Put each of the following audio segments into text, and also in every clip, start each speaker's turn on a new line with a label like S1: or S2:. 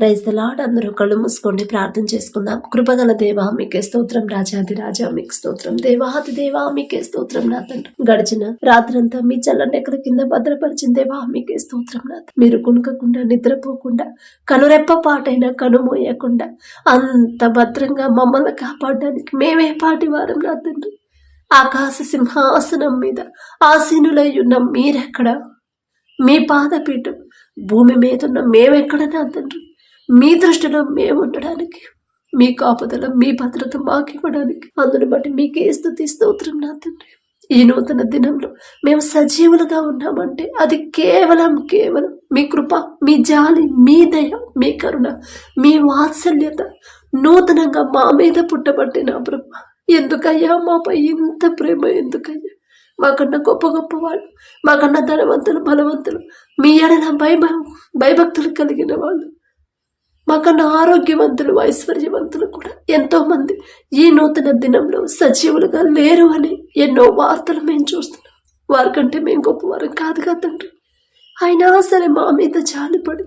S1: Praise lord అందరూ కళ్ళు మూసుకోండి. ప్రార్థన చేసుకుందాం. కృపగల దేవా మీకే స్తోత్రం. రాజాది రాజా మీకు స్తోత్రం. దేవాది దేవా మీకే స్తోత్రం. నా తండ్రి గడిచిన రాత్రంతా మీ చల్లని ఎక్కడ కింద భద్రపరిచిన దేవా మీకే స్తోత్రం. నా మీరు కునుకకుండా నిద్రపోకుండా కనురెప్ప పాటైనా కనుమోయకుండా అంత భద్రంగా మమ్మల్ని కాపాడడానికి మేమే పాటి వారం నా తండ్రి ఆకాశ సింహాసనం మీద ఆసీనులై ఉన్న మీరెక్కడ? మీ పాదపీఠం భూమి మీద ఉన్న మేమెక్కడ? నా తండ్రి మీ దృష్టిలో మేము ఉండడానికి మీ కాపుదల మీ భద్రత మాకు ఇవ్వడానికి అందును బట్టి మీకే స్థుతి స్తోత్రం నా తండ్రి. ఈ నూతన దినంలో మేము సజీవులుగా ఉన్నామంటే అది కేవలం కేవలం మీ కృప మీ జాలి మీ దయ మీ కరుణ మీ వాత్సల్యత నూతనంగా మా మీద పుట్టబట్టి నా బ్రహ్మ ఎందుకయ్యా మాపై ఇంత ప్రేమ ఎందుకయ్యా? మాకన్నా గొప్ప గొప్ప వాళ్ళు మాకన్నా ధనవంతులు బలవంతులు మీ ఎడల భయభ భయభక్తులు కలిగిన వాళ్ళు. మాకన్నా ఆరోగ్యవంతులు ఐశ్వర్యవంతులు కూడా ఎంతో మంది ఈ నూతన దినంలో సజీవులుగా లేరు అని ఎన్నో వార్తలు మేము చూస్తున్నాం. వారికంటే మేము గొప్పవారం కాదు కదా తండ్రి. అయినా సరే మా మీద జాలిపడి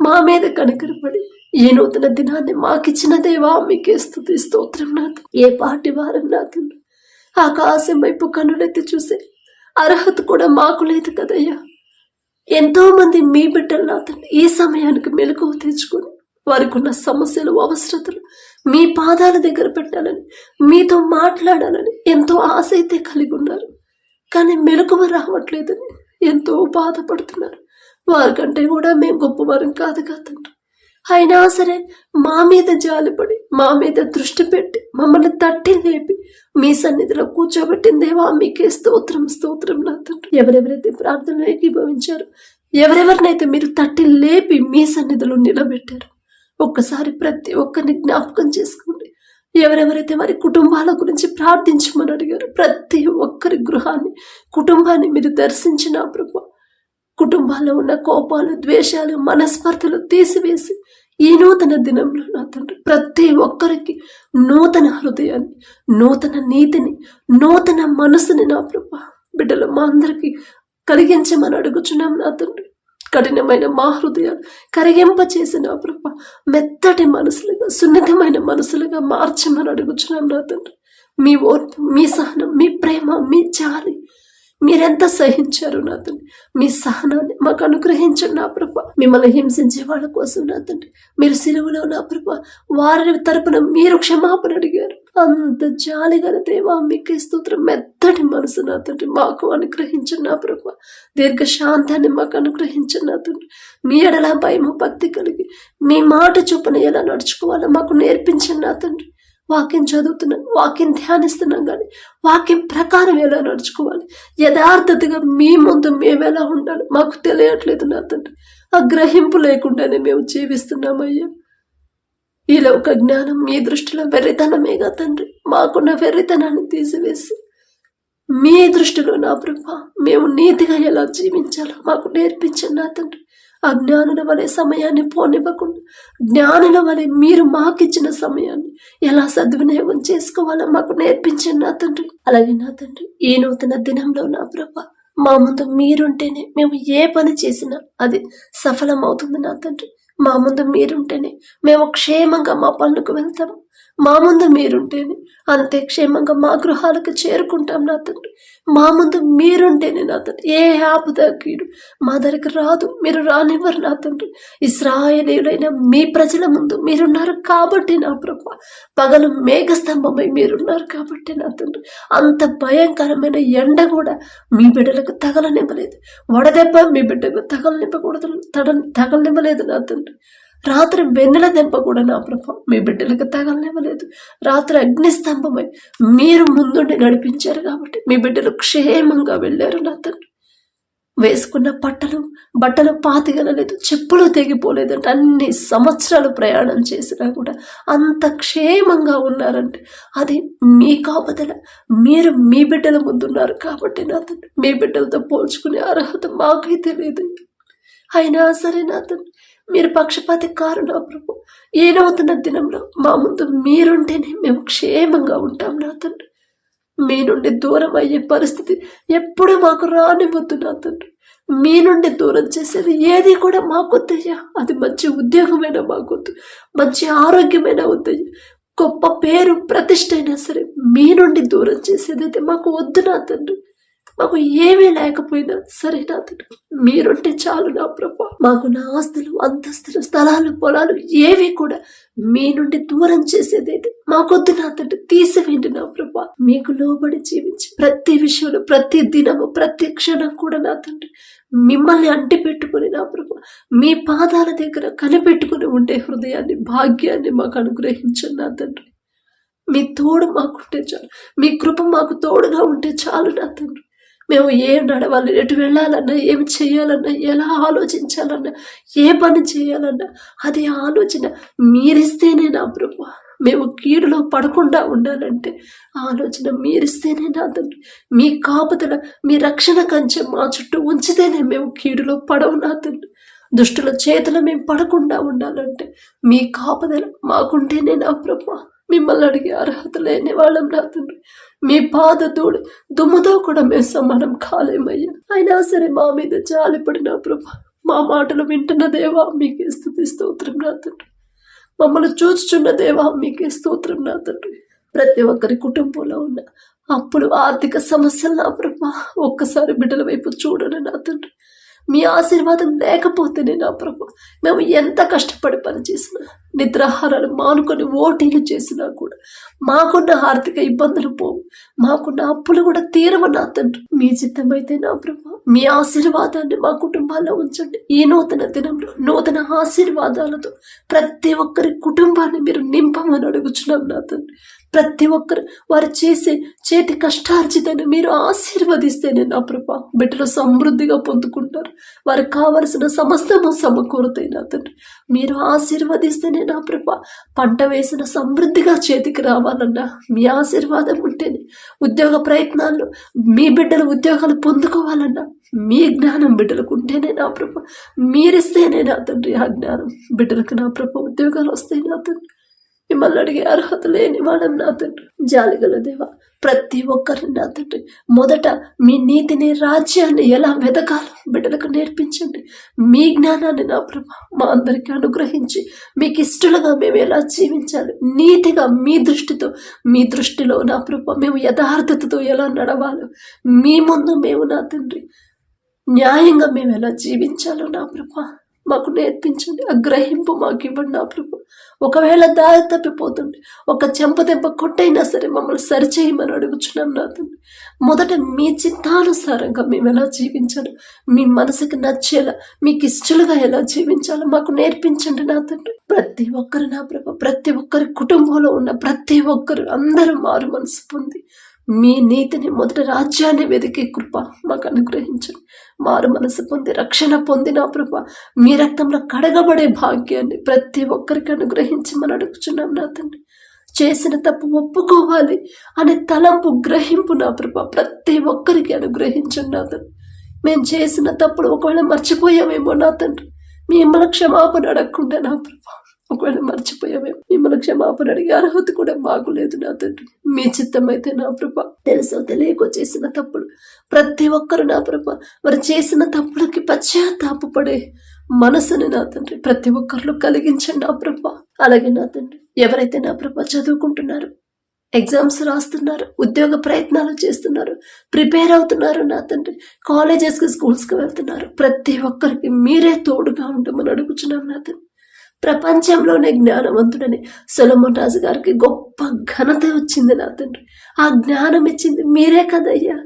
S1: మా మీద కనికరపడి ఈ నూతన దినాన్ని మాకిచ్చిన దేవా మీకే స్థుతి స్తోత్రం నాకు ఏ పాటి వారం నాకు ఆకాశం వైపు కన్నులెత్తి చూసే అర్హత కూడా మాకు లేదు కదయ్యా. ఎంతో మంది మీ బిడ్డలు నా ఈ సమయానికి మెలకువ తెచ్చుకొని వారికి ఉన్న సమస్యలు అవసరతలు మీ పాదాల దగ్గర పెట్టాలని మీతో మాట్లాడాలని ఎంతో ఆశ అయితే కలిగి ఉన్నారు. కానీ మెలకువ రావట్లేదని ఎంతో బాధపడుతున్నారు. వారికంటే కూడా మేము గొప్పవారం కాదు కాదండి అయినా సరే మా మీద జాలిపడి మా మీద దృష్టి పెట్టి మమ్మల్ని తట్టి లేపి మీ సన్నిధిలో కూర్చోబెట్టిందేవా మీకే స్తోత్రం స్తోత్రం నా తండ్రి. ఎవరెవరైతే ప్రార్థనలు ఏకీభవించారు ఎవరెవరినైతే మీరు తట్టి లేపి మీ సన్నిధిలో నిలబెట్టారు ఒక్కసారి ప్రతి ఒక్కరిని జ్ఞాపకం చేసుకోండి. ఎవరెవరైతే వారి కుటుంబాల గురించి ప్రార్థించమని అడిగారు ప్రతి ఒక్కరి గృహాన్ని కుటుంబాన్ని మీరు దర్శించిన ప్రభు. కుటుంబాల్లో ఉన్న కోపాలు ద్వేషాలు మనస్పర్ధలు తీసివేసి ఈ నూతన దినంలో నా తండ్రి ప్రతి ఒక్కరికి నూతన హృదయాన్ని నూతన నీతిని నూతన మనసుని నా ప్రభు. బిడ్డలు మా అందరికీ కలిగించమని అడుగుచున్నాం నా తండ్రి. కఠినమైన మా హృదయాలు కరిగింప చేసిన ప్రభ మెత్తటి మనసులుగా సున్నితమైన మనసులుగా మార్చమని అడుగుచున్నాం నా తండ్రి. మీ ఓర్పు మీ సహనం మీ ప్రేమ మీ జాలి మీరెంత సహించారు నా తండ్రి మీ సహనాన్ని మాకు అనుగ్రహించండి నా ప్రభ. మిమ్మల్ని హింసించే వాళ్ళ కోసం నా తండ్రి మీరు సిలువలో నా ప్రభ. వారి తరపున మీరు క్షమాపణ అడిగారు. అంత జాలి గల దేవా మీకు స్తోత్రం. మెత్తటి మనసు నా తండ్రి మాకు అనుగ్రహించండి నా ప్రభ. దీర్ఘ శాంతాన్ని మాకు అనుగ్రహించండి నా తండ్రి మీ ఎడల భయము భక్తి కలిగి మీ మాట చొప్పున ఎలా నడుచుకోవాలో మాకు నేర్పించండి నా తండ్రి వాక్యం చదువుతున్నాం వాక్యం ధ్యానిస్తున్నాం కానీ వాక్యం ప్రకారం ఎలా నడుచుకోవాలి? యథార్థతగా మీ ముందు మేము ఎలా ఉండాలి? మాకు తెలియట్లేదు నా తండ్రి. ఆ గ్రహింపు లేకుండానే మేము జీవిస్తున్నామయ్యా. ఈ లోక జ్ఞానం మీ దృష్టిలో వెర్రితనమేగా తండ్రి. మాకున్న వెర్రితనాన్ని తీసివేసి మీ దృష్టిలో నా ప్రభ మేము నీతిగా ఎలా జీవించాలో మాకు నేర్పించండి నా తండ్రి. అజ్ఞానుల వలె సమయాన్ని పోనివ్వకుండా జ్ఞానుల వలె మీరు మాకిచ్చిన సమయాన్ని ఎలా సద్వినియోగం చేసుకోవాలో మాకు నేర్పించండి నా తండ్రి. అలాగే నా తండ్రి ఈ నూతన దినంలో నా ప్రభా మా ముందు మీరుంటేనే మేము ఏ పని చేసినా అది సఫలమవుతుంది నా తండ్రి. మా ముందు మీరుంటేనే మేము క్షేమంగా మా పనులకు వెళ్తాము. మా ముందు మీరుంటేనే అంతే క్షేమంగా మా గృహాలకు చేరుకుంటాం నా తండ్రి. మా ముందు మీరుంటేనే నా తండ్రి. ఏ ఆపద కీడు? మా దగ్గర రాదు. మీరు రానివ్వరు నా తండ్రి. ఇస్రాయలీయులైన మీ ప్రజల ముందు మీరున్నారు కాబట్టి నా ప్రభు పగలు మేఘస్తంభమై మీరున్నారు కాబట్టి నా తండ్రి. అంత భయంకరమైన ఎండ కూడా మీ బిడ్డలకు తగలనివ్వలేదు. వడదెబ్బ మీ బిడ్డకు తగలనివ్వకూడదు. తడ తగలనివ్వలేదు నా తండ్రి. రాత్రి వెన్నెల దెబ్బ కూడా నా ప్రభ మీ బిడ్డలకు తగలనివ్వలేదు. రాత్రి అగ్నిస్తంభమై మీరు ముందుండి నడిపించారు కాబట్టి మీ బిడ్డలు క్షేమంగా వెళ్ళారు నా తండ్రి. వేసుకున్న బట్టలు బట్టలు పాతిగలలేదు చెప్పులు తెగిపోలేదంటే అన్ని సంవత్సరాలు ప్రయాణం చేసినా కూడా అంత క్షేమంగా ఉన్నారంటే అది మీ కాపదల. మీరు మీ బిడ్డల ముందున్నారు కాబట్టి నా తండ్రి. మీ బిడ్డలతో పోల్చుకునే అర్హత మాకైతే లేదు అయినా సరే నా తండ్రి మీరు పక్షపాతి కారు నా ప్రభు ఏనవుతున్న దినంలో మా ముందు మీరుంటేనే మేము క్షేమంగా ఉంటాం నా తండ్రి. మీ నుండి దూరం అయ్యే పరిస్థితి ఎప్పుడూ మాకు రానివ్వద్దు నా తండ్రి. మీ నుండి దూరం చేసేది ఏది కూడా మాకొద్దయ్యా. అది మంచి ఉద్యోగమైనా మాకొద్దు. మంచి ఆరోగ్యమైన వద్దయ్యా. గొప్ప పేరు ప్రతిష్ట అయినా సరే మీ నుండి దూరం చేసేదైతే మాకు వద్దు నా తండ్రి. మాకు ఏమీ లేకపోయినా సరే నా తండ్రి మీరుంటే చాలు నా ప్రభా. మాకు నా ఆస్తులు అంతస్తులు స్థలాలు పొలాలు ఏవి కూడా మీ నుండి దూరం చేసేదైతే మాకొద్దు నా తండ్రి తీసివేయండి నా ప్రభా. మీకు లోబడి జీవించి ప్రతి విషయంలో ప్రతి దినము ప్రతి క్షణం కూడా నా తండ్రి మిమ్మల్ని అంటి పెట్టుకుని నా ప్రభు మీ పాదాల దగ్గర కనిపెట్టుకుని ఉండే హృదయాన్ని భాగ్యాన్ని మాకు అనుగ్రహించండి నా తండ్రి మీ తోడు మాకుంటే చాలు మీ కృప మాకు తోడుగా ఉంటే చాలు నా తండ్రి మేము ఏం నడవాలి? ఎటు వెళ్ళాలన్నా? ఏమి చేయాలన్నా? ఎలా ఆలోచించాలన్నా? ఏ పని చేయాలన్నా? అది ఆలోచన మీరిస్తేనే నా బ్రహ్మ మేము కీడులో పడకుండా ఉండాలంటే ఆలోచన మీరిస్తేనే నా తండ్రి మీ కాపుదల మీ రక్షణ కంచె మా చుట్టూ ఉంచితేనే మేము కీడులో పడవు నా తండ్రి దుష్టుల చేతులు మేము పడకుండా ఉండాలంటే మీ కాపుదల మాకుంటేనే నా బ్రహ్మ మిమ్మల్ని అడిగే అర్హత లేని వాళ్ళం నా తండ్రి. మీ బాధ తోడు దుమ్ముతో కూడా మేము సమానం కాలేమయ్యా. అయినా సరే మా మీద జాలిపడిన ప్రభు మా మాటలు వింటున్న దేవా మీకే స్థుతి స్తోత్రం నా తండ్రి. మమ్మల్ని చూచుచున్న దేవా మీకే స్తోత్రం నా తండ్రి. ప్రతి ఒక్కరి కుటుంబంలో ఉన్న అప్పుడు ఆర్థిక సమస్యలు నా ప్రభా ఒక్కసారి బిడ్డల వైపు చూడండి నా తండ్రి. మీ ఆశీర్వాదం లేకపోతేనే నా ప్రభు మేము ఎంత కష్టపడి పనిచేసినా నిద్రాహారాలు మానుకొని ఓటీలు చేసినా కూడా మాకున్న ఆర్థిక ఇబ్బందులు పోవు. మాకున్న అప్పులు కూడా తీరవ నా తండ్రి. మీ చిత్తమైతే నా ప్రభు మీ ఆశీర్వాదాన్ని మా కుటుంబాల్లో ఉంచండి. ఈ నూతన దినంలో నూతన ఆశీర్వాదాలతో ప్రతి ఒక్కరి కుటుంబాన్ని మీరు నింపమని అడుగుచున్నాం నా తండ్రి. ప్రతి ఒక్కరు వారు చేసే చేతి కష్టార్జితను మీరు ఆశీర్వదిస్తేనే నా ప్రభా. బిడ్డలు సమృద్ధిగా పొందుకుంటారు. వారికి కావలసిన సమస్తము సమకూరుతాయి నా తండ్రి. మీరు ఆశీర్వదిస్తేనే నా ప్రభా. పంట వేసిన సమృద్ధిగా చేతికి రావాలన్నా మీ ఆశీర్వాదం ఉంటేనే ఉద్యోగ ప్రయత్నాల్లో మీ బిడ్డలు ఉద్యోగాలు పొందుకోవాలన్నా మీ జ్ఞానం బిడ్డలకు ఉంటేనే నా ప్రభ. మీరిస్తేనే నా తండ్రి ఆ జ్ఞానం. బిడ్డలకు నా ప్రభ ఉద్యోగాలు వస్తాయి నా తండ్రి. మిమ్మల్ని అడిగే అర్హత లేని వాడం నా తండ్రి. జాలిగల దేవా ప్రతి ఒక్కరిని నా తండ్రి. మొదట మీ నీతిని రాజ్యాన్ని ఎలా వెతకాలో బిడ్డలకు నేర్పించండి. మీ జ్ఞానాన్ని నా ప్రభ మా అందరికీ అనుగ్రహించి మీకు ఇష్టలుగా మేము ఎలా జీవించాలి? నీతిగా మీ దృష్టితో మీ దృష్టిలో నా ప్రభ మేము యథార్థతతో ఎలా నడవాలో? మీ ముందు మేము నా తండ్రి. న్యాయంగా మేము ఎలా జీవించాలో నా ప్రభా మాకు నేర్పించండి ఆ గ్రహింపు మాకు ఇవ్వండి నా ప్రభు. ఒకవేళ దారి తప్పిపోతుంది ఒక చెంప దెబ్బ కొట్టైనా సరే మమ్మల్ని సరిచేయమని అడుగుచున్నాం నా తండ్రి. మొదట మీ చిత్తానుసారంగా మేము ఎలా జీవించాలి మీ మనసుకు నచ్చేలా మీకు ఇష్టలుగా ఎలా జీవించాలో మాకు నేర్పించండి నా తండ్రి. ప్రతి ఒక్కరు నా ప్రభు ప్రతి ఒక్కరి కుటుంబంలో ఉన్న ప్రతి ఒక్కరు అందరూ మారు మనసు పొంది మీ నీతిని మొదటి రాజ్యాన్ని వెతికి కృప మాకు అనుగ్రహించండి మారు మనసు పొంది రక్షణ పొందిన ప్రభ మీ రక్తంలో కడగబడే భాగ్యాన్ని ప్రతి ఒక్కరికి అనుగ్రహించి మనం అడుగుచున్నాం నా తండ్రి. చేసిన తప్పు ఒప్పుకోవాలి అనే తలంపు గ్రహింపు నా ప్రభ ప్రతి ఒక్కరికి అనుగ్రహించండి నా తండ్రి. మేము చేసిన తప్పుడు ఒకవేళ మర్చిపోయామేమో నా తండ్రి. మిమ్మల్ని క్షమాపణ అడగకుండా నా ప్రభా ఒకవేళ మర్చిపోయామే మిమ్మల్ని క్షమాపణ అడిగే అర్హత కూడా మాకు లేదు నా తండ్రి. మీ చిత్తమైతే నా ప్రభ తెలుసో తెలియకో చేసిన తప్పులు. ప్రతి ఒక్కరు నా ప్రభ వారు చేసిన తప్పులకి పశ్చాత్తాపడే మనసుని నా తండ్రి. ప్రతి ఒక్కరిలో కలిగించండి నా ప్రభ అలాగే నా తండ్రి ఎవరైతే నా ప్రభ చదువుకుంటున్నారు ఎగ్జామ్స్ రాస్తున్నారు ఉద్యోగ ప్రయత్నాలు చేస్తున్నారు ప్రిపేర్ అవుతున్నారు నా తండ్రి. కాలేజెస్కి స్కూల్స్కి వెళ్తున్నారు. ప్రతి ఒక్కరికి మీరే తోడుగా ఉండమని అడుగుచున్నాం నా తండ్రి. ప్రపంచంలోనే జ్ఞానవంతుడని సొలమన్ రాజు గారికి గొప్ప ఘనత వచ్చింది నా తండ్రి. ఆ జ్ఞానం ఇచ్చింది మీరే కదయ్యా.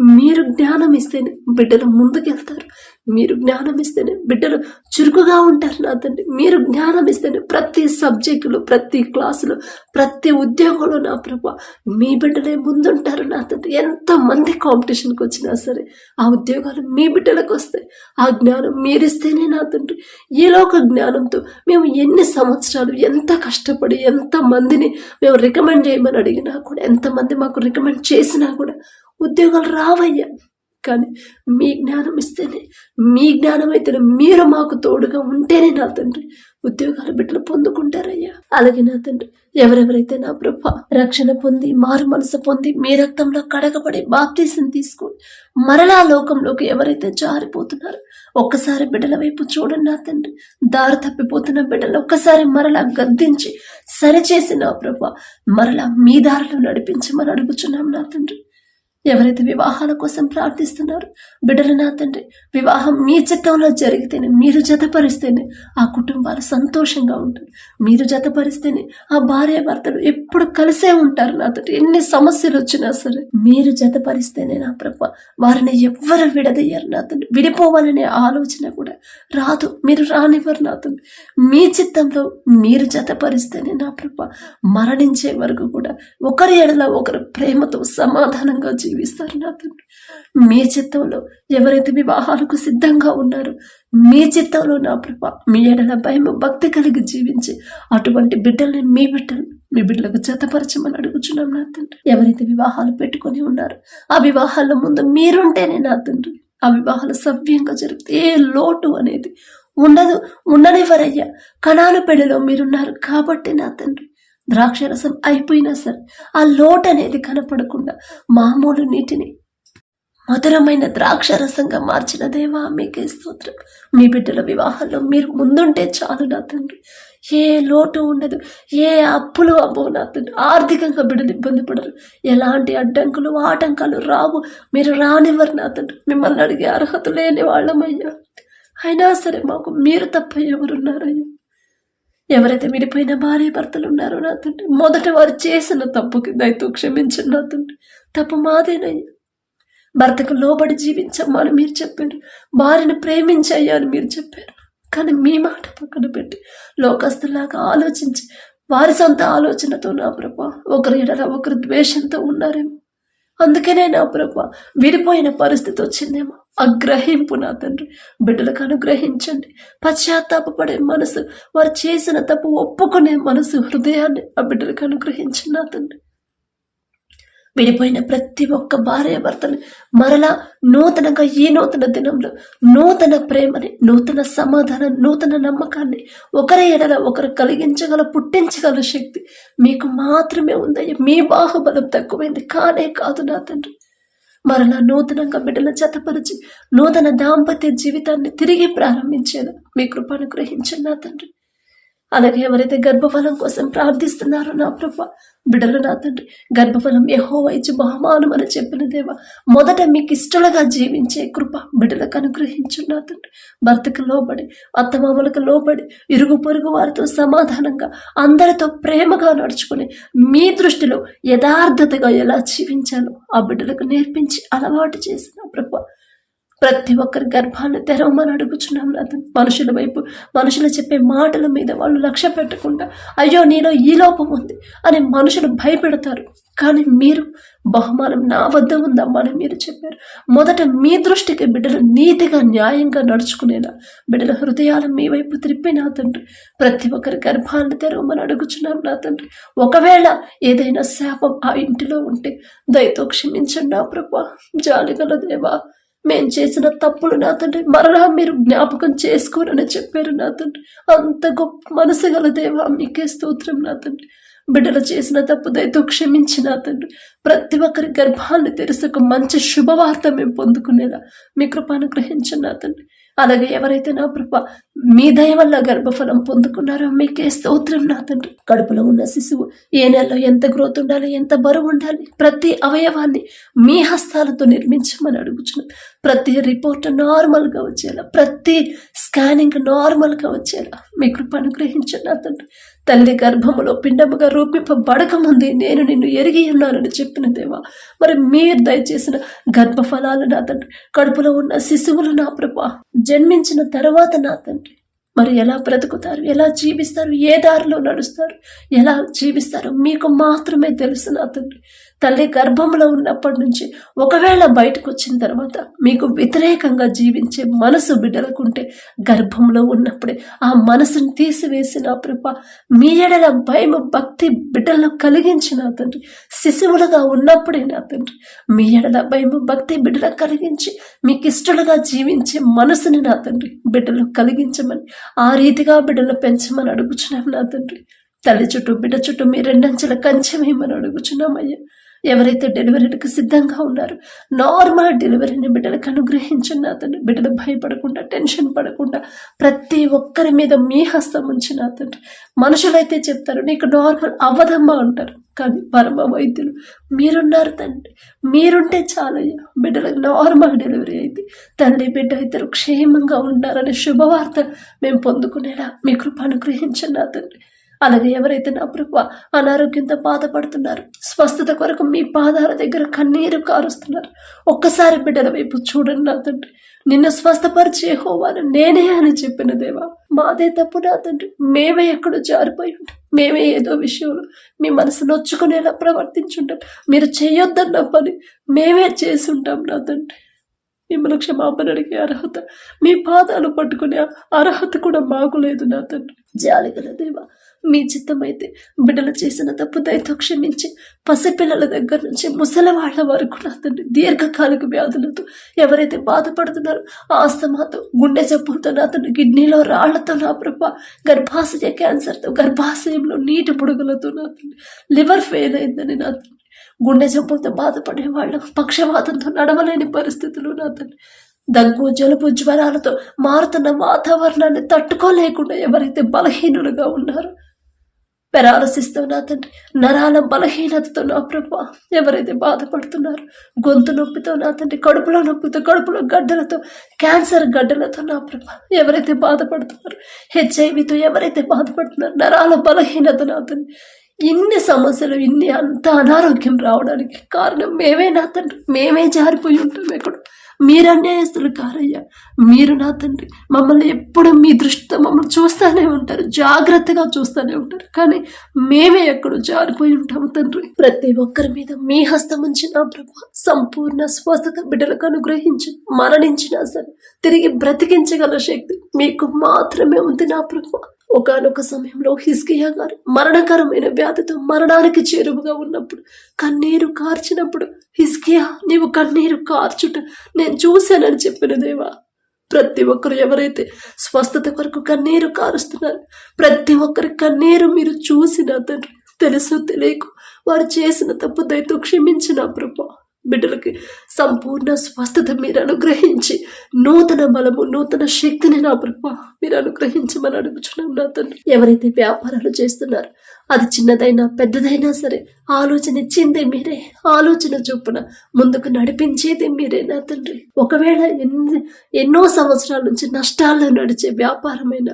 S1: మీరు జ్ఞానం ఇస్తేనే బిడ్డలు ముందుకెళ్తారు. మీరు జ్ఞానం ఇస్తేనే బిడ్డలు చురుకుగా ఉంటారు నా తండ్రి. మీరు జ్ఞానం ఇస్తేనే ప్రతి సబ్జెక్టులో ప్రతి క్లాసులో ప్రతి ఉద్యోగంలో నా ప్రభు మీ బిడ్డలే ముందుంటారు నా తండ్రి. ఎంతమంది కాంపిటీషన్కి వచ్చినా సరే ఆ ఉద్యోగాలు మీ బిడ్డలకు వస్తాయి. ఆ జ్ఞానం మీరిస్తేనే నా తండ్రి. ఈలోక జ్ఞానంతో మేము ఎన్ని సంవత్సరాలు ఎంత కష్టపడి ఎంత మందిని మేము రికమెండ్ చేయమని అడిగినా కూడా ఎంతమంది మాకు రికమెండ్ చేసినా కూడా ఉద్యోగాలు రావయ్యా. కానీ మీ జ్ఞానం ఇస్తేనే మీ జ్ఞానం అయితేనే మీరు మాకు తోడుగా ఉంటేనే నా తండ్రి ఉద్యోగాలు బిడ్డలు పొందుకుంటారయ్యా. అలాగే నా తండ్రి ఎవరెవరైతే నా ప్రభ రక్షణ పొంది మారు మనసు పొంది మీ రక్తంలో కడగబడి బాప్తీసం తీసుకొని మరలా లోకంలోకి ఎవరైతే జారిపోతున్నారో ఒక్కసారి బిడ్డల వైపు చూడండి నా తండ్రి. దారి తప్పిపోతున్న బిడ్డలు ఒక్కసారి మరలా గద్దించి సరిచేసి నా ప్రభ మరలా మీ దారిలో నడిపించమని అడుగుచున్నాం నా తండ్రి. ఎవరైతే వివాహాల కోసం ప్రార్థిస్తున్నారో బిడ్డలు నా తండ్రి వివాహం మీ చిత్తంలో జరిగితేనే మీరు జతపరిస్తేనే ఆ కుటుంబాలు సంతోషంగా ఉంటారు మీరు జతపరిస్తేనే ఆ భార్య భర్తలు ఎప్పుడు కలిసే ఉంటారు నా తండ్రి. ఎన్ని సమస్యలు వచ్చినా సరే మీరు జతపరిస్తేనే నా ప్రభ వారిని ఎవ్వరు విడదయ్యారు నా తండ్రి. విడిపోవాలనే ఆలోచన కూడా రాదు. మీరు రానివ్వరు నా తండ్రి. మీ చిత్తంలో మీరు జతపరిస్తేనే నా ప్రభ మరణించే వరకు కూడా ఒకరి ఎడల ఒకరు ప్రేమతో సమాధానంగా జీవిస్తారు నా తండ్రి మీ చిత్తంలో ఎవరైతే వివాహాలకు సిద్ధంగా ఉన్నారో మీ చిత్తంలో నా ప్రభ మీ ఎడల భయం భక్తి కలిగి జీవించి అటువంటి బిడ్డల్ని మీ బిడ్డలు మీ బిడ్డలకు జతపరచమని అడుగుచున్నాం నా తండ్రి. ఎవరైతే వివాహాలు పెట్టుకొని ఉన్నారో ఆ వివాహాల ముందు మీరుంటేనే నా తండ్రి. ఆ వివాహాలు సవ్యంగా జరిగితే ఏ లోటు అనేది ఉండదు ఉండనివ్వరయ్యా. కణాల పెళ్ళిలో మీరున్నారు కాబట్టి నా తండ్రి. ద్రాక్షరసం అయిపోయినా సరే ఆ లోటు అనేది కనపడకుండా మామూలు నీటిని మధురమైన ద్రాక్ష రసంగా మార్చిన దేవా మీకే స్తోత్రం. మీ బిడ్డల వివాహంలో మీరు ముందుంటే చాలు నా తండ్రి. ఏ లోటు ఉండదు ఏ అప్పులు అబ్బో నా తండ్రి. ఆర్థికంగా బిడ్డలు ఇబ్బంది పడరు. ఎలాంటి అడ్డంకులు ఆటంకాలు రావు. మీరు రానివ్వరు నా తండ్రి. మిమ్మల్ని అడిగే అర్హత లేని వాళ్ళమయ్యా. అయినా సరే మాకు మీరు తప్ప ఎవరున్నారయ్యా? ఎవరైతే విడిపోయిన భార్య భర్తలు ఉన్నారో నా తండ్రి మొదట వారు చేసిన తప్పుకి దయతో క్షమించండి నా తండ్రి. తప్పు మాదేనయ్యా. భర్తకు లోబడి జీవించమ్మా అని మీరు చెప్పారు. భార్యను ప్రేమించయ్యా అని మీరు చెప్పారు. కానీ మీ మాట పక్కన పెట్టి లోకస్తులాగా ఆలోచించి వారి సొంత ఆలోచనతో నా ప్రభా ఒకరి ఎడల ఒకరు ద్వేషంతో ఉన్నారేమో. అందుకనే నా ప్రభ విడిపోయిన పరిస్థితి వచ్చిందేమో. అగ్రహింపు నా తండ్రి. బిడ్డలకు అనుగ్రహించండి. పశ్చాత్తాపడే మనసు వారు చేసిన తప్పు ఒప్పుకునే మనసు హృదయాన్ని ఆ బిడ్డలకు అనుగ్రహించండి నా తండ్రి. విడిపోయిన ప్రతి ఒక్క భార్య భర్తని మరలా నూతనంగా ఈ నూతన దినంలో నూతన ప్రేమని నూతన సమాధానం నూతన నమ్మకాన్ని ఒకరి ఎడల ఒకరు కలిగించగల పుట్టించగల శక్తి మీకు మాత్రమే ఉందయ్య. మీ బాహుబలం తక్కువైంది. కానే కాదు నా తండ్రి. మరలా నూతనంగా బిడ్డల జతపరిచి నూతన దాంపత్య జీవితాన్ని తిరిగి ప్రారంభించేలా మీ కృపను గ్రహించండి నా తండ్రి. అలాగే ఎవరైతే గర్భఫలం కోసం ప్రార్థిస్తున్నారో నా ప్రభ బిడ్డలు నా తండ్రి గర్భఫలం ఎహో ఇచ్చి బహుమానం అని చెప్పిన దేవ మొదట మీకు ఇష్టలుగా జీవించే కృప బిడ్డలకు అనుగ్రహించున్నా తండ్రి. భర్తకు లోబడి అత్తమామలకు లోబడి ఇరుగు పొరుగు వారితో సమాధానంగా అందరితో ప్రేమగా నడుచుకుని మీ దృష్టిలో యథార్థతగా ఎలా జీవించాలో ఆ బిడ్డలకు నేర్పించి అలవాటు చేసిన ప్రభ ప్రతి ఒక్కరి గర్భాన్ని తెరవమని అడుగుచున్నాం నా తండ్రి. మనుషుల వైపు మనుషులు చెప్పే మాటల మీద వాళ్ళు లక్ష్య పెట్టకుండా అయ్యో నీలో ఈ లోపం ఉంది అని మనుషులు భయపెడతారు. కానీ మీరు బహుమానం నా వద్ద ఉందమ్మా అని మీరు చెప్పారు. మొదట మీ దృష్టికి బిడ్డలు నీతిగా న్యాయంగా నడుచుకునేలా. బిడ్డల హృదయాలు మీ వైపు త్రిప్పి నా తండ్రి. ప్రతి ఒక్కరి గర్భాన్ని తెరవమని అడుగుచున్నాం నా తండ్రి. ఒకవేళ ఏదైనా శాపం ఆ ఇంటిలో ఉంటే దయతో క్షమించండి నా ప్రభా. జాలిగల దేవా. మేం చేసిన తప్పులు నా తండ్రి. మరలా మీరు జ్ఞాపకం చేసుకోరని చెప్పారు నా తండ్రి. అంత గొప్ప మనసు గల దేవా మీకే స్తోత్రం నా తండ్రి. బిడ్డలు చేసిన తప్పు దయతో క్షమించిన తండ్రి. ప్రతి ఒక్కరి గర్భాన్ని తెరుసక మంచి శుభవార్త మేము పొందుకునేలా మీ కృపాను గ్రహించిన తండ్రి. అలాగే ఎవరైతే నా ప్రభ మీ దయ వల్ల గర్భఫలం పొందుకున్నారో మీకే స్తోత్రం నా తండ్రి. కడుపులో ఉన్న శిశువు ఏ నెలలో ఎంత గ్రోత్ ఉండాలి ఎంత బరువు ఉండాలి ప్రతి అవయవాన్ని మీ హస్తాలతో నిర్మించమని అడుగుచున్నాం. ప్రతి రిపోర్ట్ నార్మల్గా వచ్చేలా ప్రతి స్కానింగ్ నార్మల్గా వచ్చేలా మీ కృప అనుగ్రహించండి నా తండ్రి. తల్లి గర్భములో పిండముగా రూపింపబడకముంది నేను నిన్ను ఎరిగి ఉన్నానని చెప్పిన దేవా మరి మీరు దయచేసిన గర్భఫలాలు నా తండ్రి కడుపులో ఉన్న శిశువులు నా ప్రభా జన్మించిన తర్వాత నా తండ్రి. మరి ఎలా బ్రతుకుతారు? ఎలా జీవిస్తారు? ఏ దారిలో నడుస్తారు? ఎలా జీవిస్తారు? మీకు మాత్రమే తెలుసు నా తండ్రి. తల్లి గర్భంలో ఉన్నప్పటి నుంచి ఒకవేళ బయటకు వచ్చిన తర్వాత మీకు వ్యతిరేకంగా జీవించే మనసు బిడ్డలకుంటే గర్భంలో ఉన్నప్పుడే ఆ మనసును తీసివేసిన ప్రభ మీ ఎడల భయం భక్తి బిడ్డలను కలిగించిన తండ్రి శిశువులుగా ఉన్నప్పుడే నా తండ్రి మీ ఎడల భయం భక్తి బిడ్డలకు కలిగించి మీకు ఇష్టలుగా జీవించే మనసుని నా తండ్రి బిడ్డలు కలిగించమని ఆ రీతిగా బిడ్డలు పెంచమని అడుగుచున్నాం నా తండ్రి. తల్లి చుట్టూ బిడ్డ చుట్టూ మీ రెండంచెల కంచె వేయమని అడుగుచున్నామయ్యా. ఎవరైతే డెలివరీకి సిద్ధంగా ఉన్నారు నార్మల్ డెలివరీని బిడ్డలకు అనుగ్రహించిన అతను బిడ్డలు భయపడకుండా టెన్షన్ పడకుండా ప్రతి ఒక్కరి మీద మీ హస్తం ఉంచిన అతను మనుషులైతే చెప్తారు నీకు నార్మల్ అవ్వదమ్మా అంటారు. కానీ పరమ వైద్యులు మీరున్నారు తండ్రి మీరుంటే చాలయ్యా బిడ్డలకు నార్మల్ డెలివరీ అయింది. తల్లి బిడ్డ ఇద్దరు క్షేమంగా ఉన్నారనే శుభవార్త మేము పొందుకునేలా మీ కృప అనుగ్రహించండి నా తండ్రి అలాగే ఎవరైతే నా ప్రభు అనారోగ్యంతో బాధపడుతున్నారు స్వస్థత కొరకు మీ పాదాల దగ్గర కన్నీరు కారుస్తున్నారు ఒక్కసారి బిడ్డల వైపు చూడండి నా తండ్రి. నిన్ను స్వస్థపరిచే హోవాను నేనే అని చెప్పిన దేవా మాదే తప్పు నా తండ్రి. మేమే ఎక్కడో జారిపోయి ఉంటాం. మేమే ఏదో విషయంలో మీ మనసు నొచ్చుకునేలా ప్రవర్తించుంటాం. మీరు చేయొద్దన్న పని మేమే చేసి ఉంటాం నా తండ్రి. మిమ్మల్ని క్షమాపణ అడిగే అర్హత మీ పాదాలు పట్టుకునే అర్హత కూడా మాకు లేదు నా తండ్రి. జాలిగల దేవా మీ చిత్తమైతే బిడ్డలు చేసిన తప్పు దయతో క్షమించి పసిపిల్లల దగ్గర నుంచి ముసలి వాళ్ళ వరకు నా తండ్రి దీర్ఘకాలిక వ్యాధులతో ఎవరైతే బాధపడుతున్నారో ఆస్తమాతో గుండె జబ్బులతో నా కిడ్నీలో రాళ్ళతో నా ప్రభ గర్భాశయ క్యాన్సర్తో గర్భాశయంలో నీటి పొడుగులతో నా తండ్రి లివర్ ఫెయిల్ అయిందని నా తండ్రి గుండె జబ్బులతో బాధపడే వాళ్ళ పక్షవాతంతో నడవలేని పరిస్థితులు నా తండ్రి. దగ్గు జలుబు జ్వరాలతో మారుతున్న వాతావరణాన్ని తట్టుకోలేకుండా ఎవరైతే బలహీనులుగా ఉన్నారో పెరాలసిస్తో నా తండ్రి నరాల బలహీనతతో నా ప్రభు. ఎవరైతే బాధపడుతున్నారో గొంతు నొప్పితో నా తండ్రి కడుపులో నొప్పితో కడుపులో గడ్డలతో క్యాన్సర్ గడ్డలతో నా ప్రభు. ఎవరైతే బాధపడుతున్నారో హెచ్ఐవితో ఎవరైతే బాధపడుతున్నారో నరాల బలహీనత నా తండ్రి. ఇన్ని సమస్యలు ఇన్ని అంత అనారోగ్యం రావడానికి కారణం మేమే నా తండ్రి. మేమే జారిపోయి ఉంటాం ఎక్కడ. మీరు అన్యాయస్తులు కారయ్యా. మీరు నా తండ్రి. మమ్మల్ని ఎప్పుడు మీ దృష్టితో మమ్మల్ని చూస్తూనే ఉంటారు. జాగ్రత్తగా చూస్తూనే ఉంటారు. కానీ మేమే ఎక్కడో జారిపోయి ఉంటాము తండ్రి. ప్రతి ఒక్కరి మీద మీ హస్తం ఉంచిన నా ప్రభు సంపూర్ణ స్వస్థత బిడ్డలకు అనుగ్రహించి మరణించినా సరే తిరిగి బ్రతికించగల శక్తి మీకు మాత్రమే ఉంది నా ప్రభు. ఒకనొక సమయంలో హిస్కియా గారు మరణకరమైన వ్యాధితో మరణానికి చేరువుగా ఉన్నప్పుడు కన్నీరు కార్చినప్పుడు హిస్కియా నీవు కన్నీరు కార్చుట నేను చూశానని చెప్పిన దేవా. ప్రతి ఒక్కరు ఎవరైతే స్వస్థత కొరకు కన్నీరు కారుస్తున్నారు ప్రతి ఒక్కరి కన్నీరు మీరు చూసిన తండ్రి తెలుసు తెలియకు వారు చేసిన తప్పు దయతో క్షమించిన ప్రభా. బిడ్డలకి సంపూర్ణ స్వస్థత మీరు అనుగ్రహించి నూతన బలము నూతన శక్తిని నా ప్రభా మీరు అనుగ్రహించమని అడుగుచున్నాం నా తండ్రి. ఎవరైతే వ్యాపారాలు చేస్తున్నారో అది చిన్నదైనా పెద్దదైనా సరే ఆలోచన ఇచ్చిందే మీరే ఆలోచన చొప్పున ముందుకు నడిపించేది మీరే నా తండ్రి. ఒకవేళ ఎన్ని ఎన్నో సంవత్సరాల నుంచి నష్టాల్లో నడిచే వ్యాపారమైన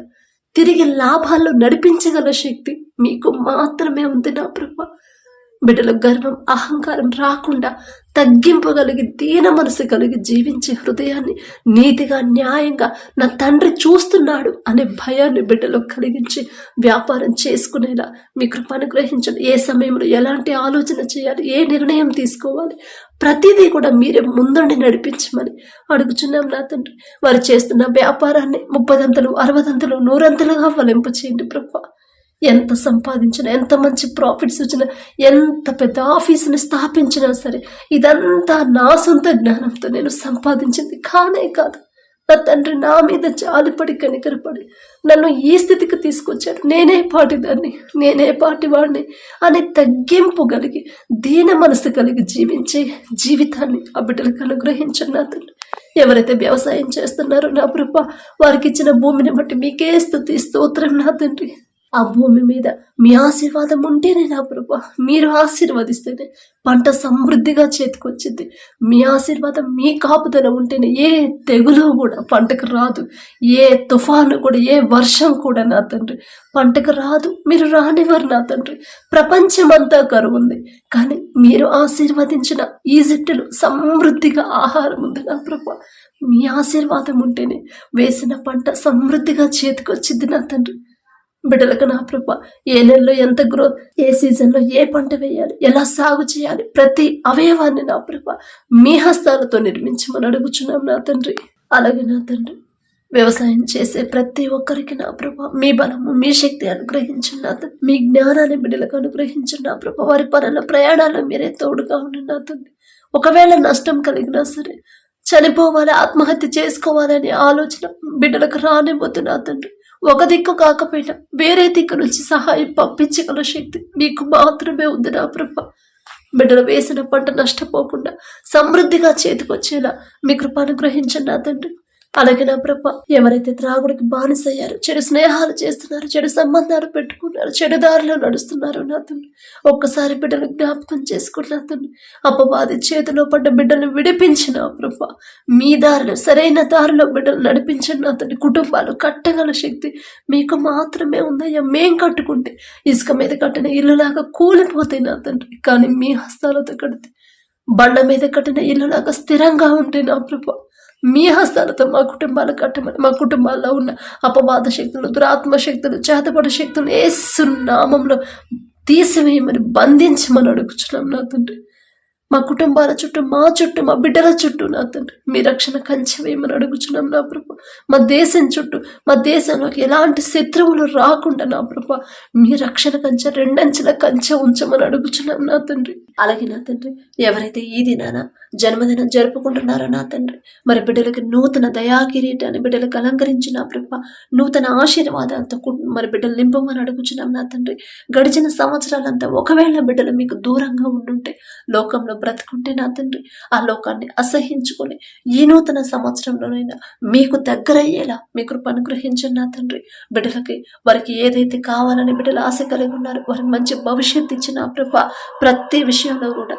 S1: తిరిగి లాభాల్లో నడిపించగల శక్తి మీకు మాత్రమే ఉంది నా ప్రభా. బిడ్డల గర్వం అహంకారం రాకుండా తగ్గింపు కలిగి దీన మనసు కలిగి జీవించే హృదయాన్ని నీతిగా న్యాయంగా నా తండ్రి చూస్తున్నాడు అనే భయాన్ని బిడ్డలో కలిగించి వ్యాపారం చేసుకునేలా మీ కృపను అనుగ్రహించండి. ఏ సమయంలో ఎలాంటి ఆలోచన చేయాలి ఏ నిర్ణయం తీసుకోవాలి ప్రతిదీ కూడా మీరే ముందుండి నడిపించమని అడుగుచున్నాం నా తండ్రి. వారు చేస్తున్న వ్యాపారాన్ని ముప్పదంతలు అరవదంతలు నూరంతలుగా ఫలింపు చేయండి ప్రభా. ఎంత సంపాదించినా ఎంత మంచి ప్రాఫిట్స్ వచ్చినా ఎంత పెద్ద ఆఫీసుని స్థాపించినా సరే ఇదంతా నా సొంత జ్ఞానంతో నేను సంపాదించింది కానే కాదు. నా తండ్రి నా మీద జాలిపడి కనికరపడి నన్ను ఈ స్థితికి తీసుకొచ్చాడు. నేనే పాటిదాన్ని నేనే పాటివాడిని అని తగ్గింపు కలిగి దీన మనసు కలిగి జీవించే జీవితాన్ని ఆ బిడ్డలకు అనుగ్రహించండి నా తండ్రి. ఎవరైతే వ్యవసాయం చేస్తున్నారో నా ప్రభ వారికి ఇచ్చిన భూమిని బట్టి మీకే స్థుతి స్తోత్రం నా తండ్రి. ఆ భూమి మీద మీ ఆశీర్వాదం ఉంటేనే నా ప్రభా. మీరు ఆశీర్వదిస్తేనే పంట సమృద్ధిగా చేతికొచ్చింది మీ ఆశీర్వాదం మీ కాపుదల ఉంటేనే ఏ తెగులు కూడా పంటకు రాదు. ఏ తుఫాను కూడా ఏ వర్షం కూడా నా తండ్రి. పంటకు రాదు మీరు రానివ్వరు నా తండ్రి. ప్రపంచమంతా కరువు ఉంది కానీ మీరు ఆశీర్వదించిన ఈజిప్టులో సమృద్ధిగా ఆహారం ఉంది నా ప్రభా. మీ ఆశీర్వాదం ఉంటేనే వేసిన పంట సమృద్ధిగా చేతికొచ్చింది నా తండ్రి. బిడ్డలకు నా ప్రభ ఏ నెలలో ఎంత గ్రోత్ ఏ సీజన్లో ఏ పంట వేయాలి ఎలా సాగు చేయాలి ప్రతి అవయవాన్ని నా ప్రభ మీ హస్తాలతో నిర్మించమని అడుగుచున్నాం నా తండ్రి. అలాగే నా తండ్రి వ్యవసాయం చేసే ప్రతి ఒక్కరికి నా ప్రభ మీ బలము మీ శక్తి అనుగ్రహించిన నా తండ్రి. మీ జ్ఞానాన్ని బిడ్డలకు అనుగ్రహించిన నా ప్రభ వారి పనుల ప్రయాణాల్లో మీరే తోడుగా ఉండి నా తండ్రి. ఒకవేళ నష్టం కలిగినా సరే చనిపోవాలి ఆత్మహత్య చేసుకోవాలనే ఆలోచన బిడ్డలకు రానివ్వద్దు నా తండ్రి. ఒక దిక్కు కాకపోయినా వేరే దిక్కు నుంచి సహాయం పంపించగల శక్తి మీకు మాత్రమే ఉంది నా ప్రభ. బిడ్డలు వేసిన పంట నష్టపోకుండా సమృద్ధిగా చేతికొచ్చేలా మీ కృప అనుగ్రహించండి నా తండ్రి. అలాగే నా ప్రభ? ఎవరైతే త్రాగుడికి బానిసయ్యారో చెడు స్నేహాలు చేస్తున్నారు చెడు సంబంధాలు పెట్టుకున్నారు చెడు దారిలో నడుస్తున్నారు నాతో ఒక్కసారి బిడ్డలు జ్ఞాపకం చేసుకుని అపవాది చేతిలో పడ్డ బిడ్డలు విడిపించిన ప్రభ మీ దారిలో సరైన దారిలో బిడ్డలు నడిపించిన అతని కుటుంబాలు కట్టగల శక్తి మీకు మాత్రమే ఉందయ్యా. మేం కట్టుకుంటే ఇసుక మీద కట్టిన ఇల్లులాగా కూలిపోతాయి నా తండ్రి. కానీ మీ హస్తాలతో కడితే బండ మీద కట్టిన ఇల్లులాగా స్థిరంగా ఉంటాయి నా ప్రభా మీ హస్తాలతో మా కుటుంబాలు కట్టమని మా కుటుంబాల్లో ఉన్న అపవాద శక్తులు దురాత్మ శక్తులు చేతపడ శక్తులు ఏసు నామంలో తీసివేయమని బంధించమని అడుగుచున్నాం నా తండ్రి. మా కుటుంబాల చుట్టూ మా చుట్టూ మా బిడ్డల చుట్టూ నా తండ్రి మీ రక్షణ కంచవేయమని అడుగుచున్నాం నా ప్రభు? మా దేశం చుట్టూ మా దేశంలోకి ఎలాంటి శత్రువులు రాకుండా నా ప్రభు మీ రక్షణ కంచె రెండంచెల కంచె ఉంచమని అడుగుచున్నాం నా తండ్రి. అలాగే నా తండ్రి ఎవరైతే ఈ దినాన జన్మదినం జరుపుకుంటున్నారో నా తండ్రి మరి బిడ్డలకి నూతన దయా కిరీటాన్ని బిడ్డలకు అలంకరించి నా నూతన ఆశీర్వాదాలతో మరి బిడ్డలు నింపమని అడుగుచున్నాం నా తండ్రి. గడిచిన సంవత్సరాలంతా ఒకవేళ బిడ్డలు మీకు దూరంగా ఉండుంటే లోకంలో బ్రతుకుంటే నా తండ్రి ఆ లోకాన్ని అసహించుకొని ఈ నూతన సంవత్సరంలోనైనా మీకు దగ్గరయ్యేలా మీ కృప అనుగ్రహించండి నా తండ్రి. బిడ్డలకి వారికి ఏదైతే కావాలని బిడ్డలు ఆశ కలిగి ఉన్నారో వారికి మంచి భవిష్యత్తు ఇచ్చిన ప్రభ ప్రతి విషయంలో కూడా